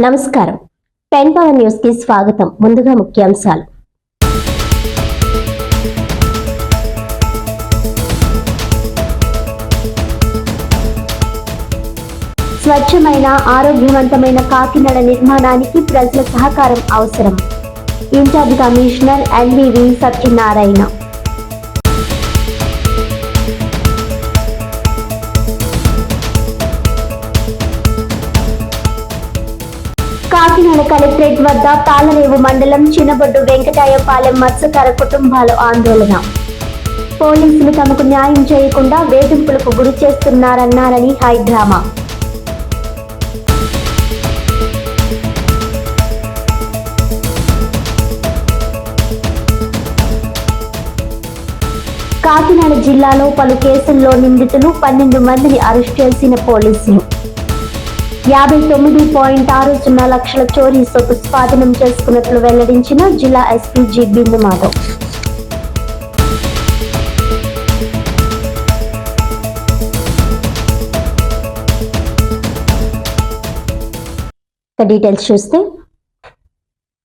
నమస్కారం. Pen power న్యూస్కి స్వాగతం. ముందుగా ముఖ్యాంశాలు. స్వచ్ఛమైన ఆరోగ్యవంతమైన కాకినాడ నిర్మాణానికి ప్రజల సహకారం అవసరం. In charge commissioner NVV Satyanarayana. Kakinada collectorate వద్ద పాలరేవు మండలం చిన్నబొడ్డు వెంకటాయపాలెం మత్స్యకార కుటుంబాలు ఆందోళన. పోలీసులు తమకు న్యాయం చేయకుండా వేధింపులకు గురి చేస్తున్నారన్నారని హైడ్రామా. కాకినాడ జిల్లాలో పలు కేసుల్లో నిందితులు పన్నెండు మందిని అరెస్ట్ చేసిన పోలీసులు. యాభై తొమ్మిది పాయింట్ ఆరు సున్నా లక్షల చోరీ సొత్తు స్వాధీనం చేసుకున్నట్లు వెల్లడించిన జిల్లా SP G Bindu Madhav details చూస్తే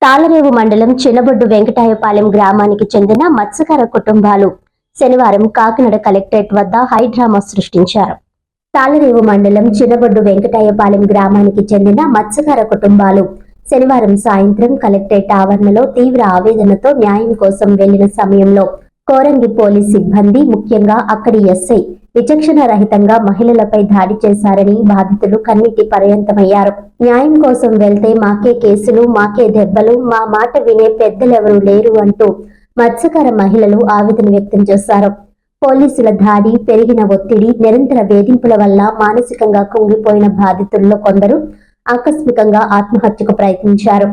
తాళరేవు మండలం చిన్నబొడ్డు వెంకటాయపాలెం గ్రామానికి చెందిన మత్స్యకార కుటుంబాలు శనివారం కాకినాడ కలెక్టరేట్ వద్ద హైడ్రామా సృష్టించారు. తాళరేవు మండలం చిన్నబొడ్డు వెంకటాయపాలెం గ్రామానికి చెందిన మత్స్యకార కుటుంబాలు శనివారం సాయంత్రం కలెక్టరేట్ ఆవరణలో తీవ్ర ఆవేదనతో న్యాయం కోసం వెళ్ళిన సమయంలో కోరంగి పోలీస్ సిబ్బంది ముఖ్యంగా అక్కడి ఎస్ఐ విచక్షణ రహితంగా మహిళలపై దాడి చేశారని బాధితులు కన్నీటి పర్యంతమయ్యారు. న్యాయం కోసం వెళ్తే మాకే కేసులు మాకే దెబ్బలు మా మాట వినే పెద్దలెవరూ లేరు అంటూ మత్స్యకార మహిళలు ఆవేదన వ్యక్తం చేశారు. పోలీసుల దాడి పెరిగిన ఒత్తిడి నిరంతర వేధింపుల వల్ల మానసికంగా కుంగిపోయిన బాధితుల్లో కొందరు ఆకస్మికంగా ఆత్మహత్యకు ప్రయత్నించారు.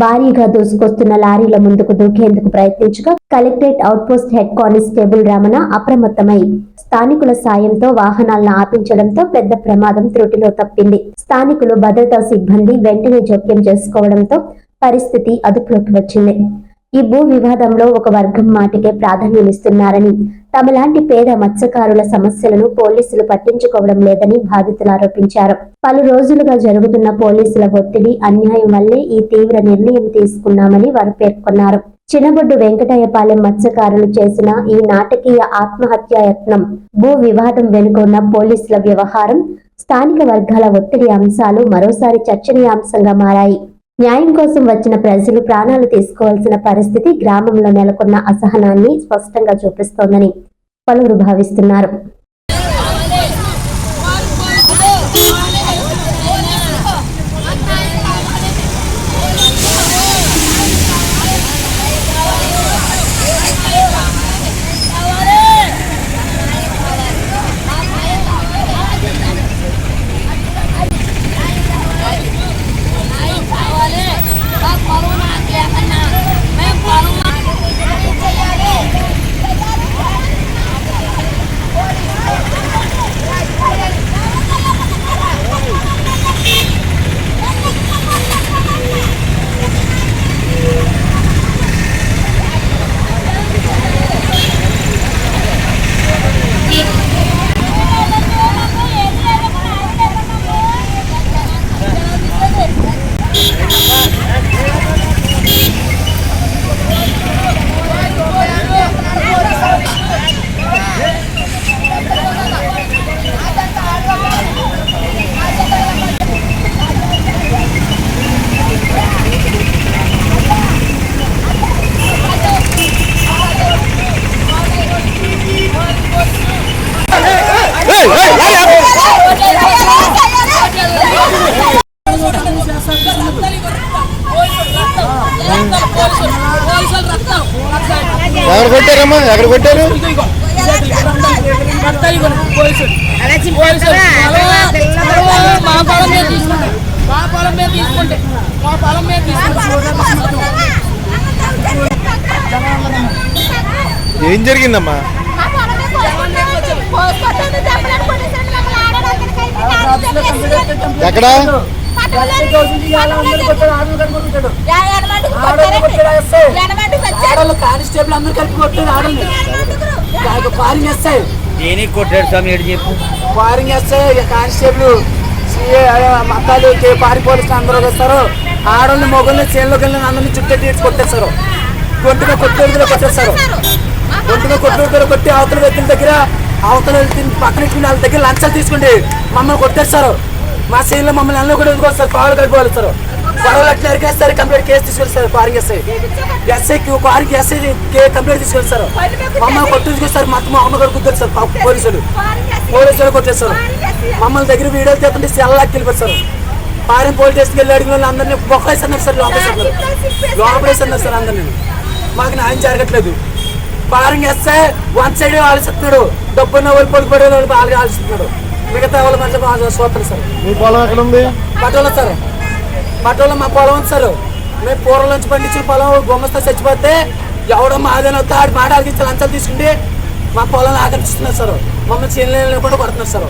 భారీగా దూసుకొస్తున్న లారీల ముందుకు దూకేందుకు ప్రయత్నించగా collectorate outpost head constable Ramana అప్రమత్తమై స్థానికుల సాయంతో వాహనాలను ఆపించడంతో పెద్ద ప్రమాదం త్రుటిలో తప్పింది. స్థానికులు భద్రతా సిబ్బంది వెంటనే జోక్యం చేసుకోవడంతో పరిస్థితి అదుపులోకి వచ్చింది. ఈ భూ వివాదంలో ఒక వర్గం మాటికే ప్రాధాన్యమిస్తున్నారని తమలాంటి పేద మత్స్యకారుల సమస్యలను పోలీసులు పట్టించుకోవడం లేదని బాధితులు ఆరోపించారు. పలు రోజులుగా జరుగుతున్న పోలీసుల ఒత్తిడి అన్యాయం వల్లే ఈ తీవ్ర నిర్ణయం తీసుకున్నామని వారు పేర్కొన్నారు. చినబొడ్డు వెంకటయ్యపాలెం మత్స్యకారులు చేసిన ఈ నాటకీయ ఆత్మహత్యాయత్నం భూ వివాదం వెనుకొన్న పోలీసుల వ్యవహారం స్థానిక వర్గాల ఒత్తిడి అంశాలు మరోసారి చర్చనీయాంశంగా మారాయి. న్యాయం కోసం వచ్చిన ప్రజలు ప్రాణాలు తీసుకోవాల్సిన పరిస్థితి గ్రామంలో నెలకొన్న అసహనాన్ని స్పష్టంగా చూపిస్తోందని పలువురు భావిస్తున్నారు. ఎవరు ఎక్కడ కొట్టారు? మా పొలం మీద తీసుకుంటే మా పొలం మీద తీసుకుంటే మా పొలం మీద తీసుకుంటే ఏం జరిగిందమ్మా? ఎక్కడ? ఆడోళ్ళు కానిస్టేబుల్ అందరు కలిపి కొట్టారు ఆడోళ్ళు. ఫారింగ్ వేస్తాయి దేనికి కొట్టాడు స్వామి ఏడు చెప్పు. ఫారింగ్ ఇక కానిస్టేబుల్ మతాలకి పారి పోలీసులు అందరూ వస్తారు. ఆడోళ్ళని మొగల్ని చేనులోకి వెళ్ళిన అందరిని చుట్టూ తీర్చి కొట్టేస్తారు. గొంతుగా కొట్టేడుగులో కొట్టేస్తారు. గొంతుగా కొట్టేడుగులో కొట్టి అవతల వ్యక్తుల దగ్గర అవతల పక్కన ఇచ్చిన వాళ్ళ దగ్గర లంచాలు తీసుకుంటే మమ్మల్ని కొట్టేస్తారు. మా సీన్లో మమ్మల్ని అన్నీ కూడా ఎదుర్కొస్తారు పాలు కలిపోతారు గొడవలు అట్లా ఎరికేస్తారు కంప్లీట్ కేసు తీసుకొస్తారు పారింగ్ ఎస్ఐ ఎస్ఐ పారింగ్ ఎస్ఐ కంప్లీట్ తీసుకొస్తారు మమ్మల్ని కొట్టు తీసుకొస్తారు మొత్తం అమ్మ కూడా సార్ పోలీసులు. పోలీసులు కొట్టేస్తారు మమ్మల్ని దగ్గర వీడియో తీస్తుంటే సెల్లాకి వెళ్ళిపోతారు పారిం పోలీస్ స్టేషన్కి వెళ్ళి అడిగిన వాళ్ళు అందరినీ బొక్కేస్తున్నారు సార్ లోపలేస్తున్నారు లోపలేస్తున్నారు సార్ అందరినీ. మాకు న్యాయం జరగట్లేదు. పారింగ్ వేస్తే వన్ సైడ్ ఆలోచిస్తున్నాడు. డబ్బున్న వాళ్ళు పడుకుపడే వాళ్ళు బాగా ఆలోచిస్తున్నాడు. మిగతా వాళ్ళ మధ్య బాగా చూస్తారు సార్. మీ పొలం ఎక్కడ ఉంది? పటోల సార్. పటోల మా పొలం ఉంది సార్. మేము పూర్వం నుంచి పండించిన పొలం గుమ్మస్తా చచ్చిపోతే ఎవడో మాదేన వస్తే ఆడి మాట లంచాలు తీసుకుంటే మా పొలం ఆకర్షిస్తున్నారు సార్. మమ్మల్ని చేయలేని కూడా కొడుతున్నారు సార్.